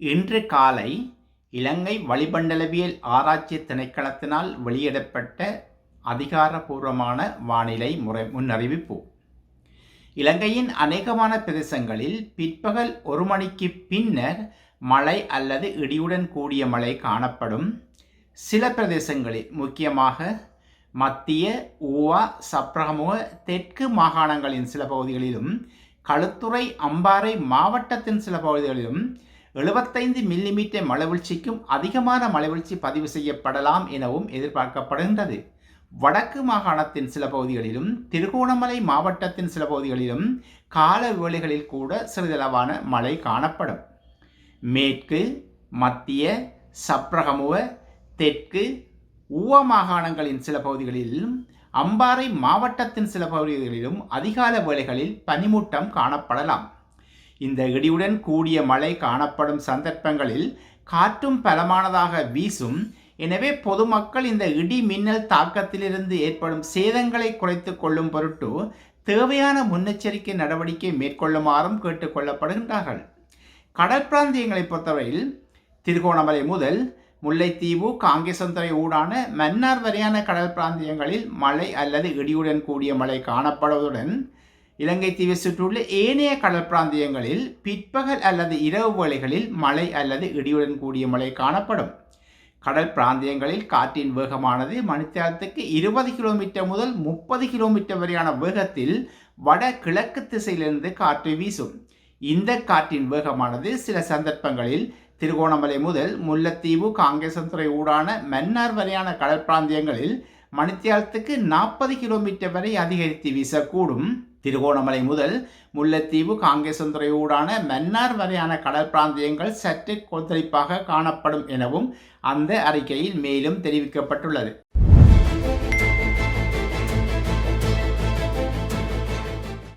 இன்று காலை இலங்கை வளிமண்டலவியல் ஆராய்ச்சி திணைக்களத்தினால் வெளியிடப்பட்ட அதிகாரபூர்வமான வானிலை முறை முன்னறிவிப்பு. இலங்கையின் அநேகமான பிரதேசங்களில் பிற்பகல் ஒரு மணிக்கு பின்னர் மழை அல்லது இடியுடன் கூடிய மழை காணப்படும். சில பிரதேசங்களில் முக்கியமாக மத்திய ஊவா சப்ரகமுக தெற்கு மாகாணங்களின் சில பகுதிகளிலும் களுத்துறை அம்பாறை மாவட்டத்தின் சில பகுதிகளிலும் எழுபத்தைந்து மில்லிமீட்டர் மழைவீழ்ச்சிக்கும் அதிகமான மழைவீழ்ச்சி பதிவு செய்யப்படலாம் எனவும் எதிர்பார்க்கப்படுகின்றது. வடக்கு மாகாணத்தின் சில பகுதிகளிலும் திருகோணமலை மாவட்டத்தின் சில பகுதிகளிலும் கால வேளைகளில் கூட சிறிதளவான மழை காணப்படும். மேற்கு மத்திய சப்ரகமுவ தெற்கு ஊவ மாகாணங்களின் சில பகுதிகளிலும் அம்பாறை மாவட்டத்தின் சில பகுதிகளிலும் அதிகால வேளைகளில் பனிமூட்டம் காணப்படலாம். இந்த இடியுடன் கூடிய மழை காணப்படும் சந்தர்ப்பங்களில் காற்றும் பலமானதாக வீசும். எனவே பொதுமக்கள் இந்த இடி மின்னல் தாக்கத்திலிருந்து ஏற்படும் சேதங்களை குறைத்து கொள்ளும் பொருட்டு தேவையான முன்னெச்சரிக்கை நடவடிக்கை மேற்கொள்ளுமாறும் கேட்டுக்கொள்ளப்படுகின்றார்கள் கடற்பிராந்தியங்களை பொறுத்தவரையில் திருகோணமலை முதல் முல்லைத்தீவு காங்கேசந்துறை ஊடான மன்னார் வரையான கடல் பிராந்தியங்களில் மழை அல்லது இடியுடன் கூடிய மழை காணப்படுவதுடன் இலங்கை தீவை சுற்றியுள்ள ஏனைய கடல் பிராந்தியங்களில் பிற்பகல் அல்லது இரவு வேளைகளில் மழை அல்லது இடியுடன் கூடிய மழை காணப்படும். கடல் பிராந்தியங்களில் காற்றின் வேகமானது மணித்தியாலத்துக்கு இருபது கிலோமீட்டர் முதல் முப்பது கிலோமீட்டர் வரையான வேகத்தில் வட கிழக்கு திசையிலிருந்து காற்று வீசும். இந்த காற்றின் வேகமானது சில சந்தர்ப்பங்களில் திருகோணமலை முதல் முல்லைத்தீவு காங்கேசந்துறை ஊடான மன்னார் வரையான கடல் பிராந்தியங்களில் மணித்தியாலத்துக்கு நாற்பது கிலோமீட்டர் வரை அதிகரித்து வீசக்கூடும். திருகோணமலை முதல் முல்லைத்தீவு காங்கேசந்துறை ஊடான மன்னார் வரையான கடல் பிராந்தியங்கள் சற்று கொந்தளிப்பாக காணப்படும் எனவும் அந்த அறிக்கையில் மேலும் தெரிவிக்கப்பட்டுள்ளது.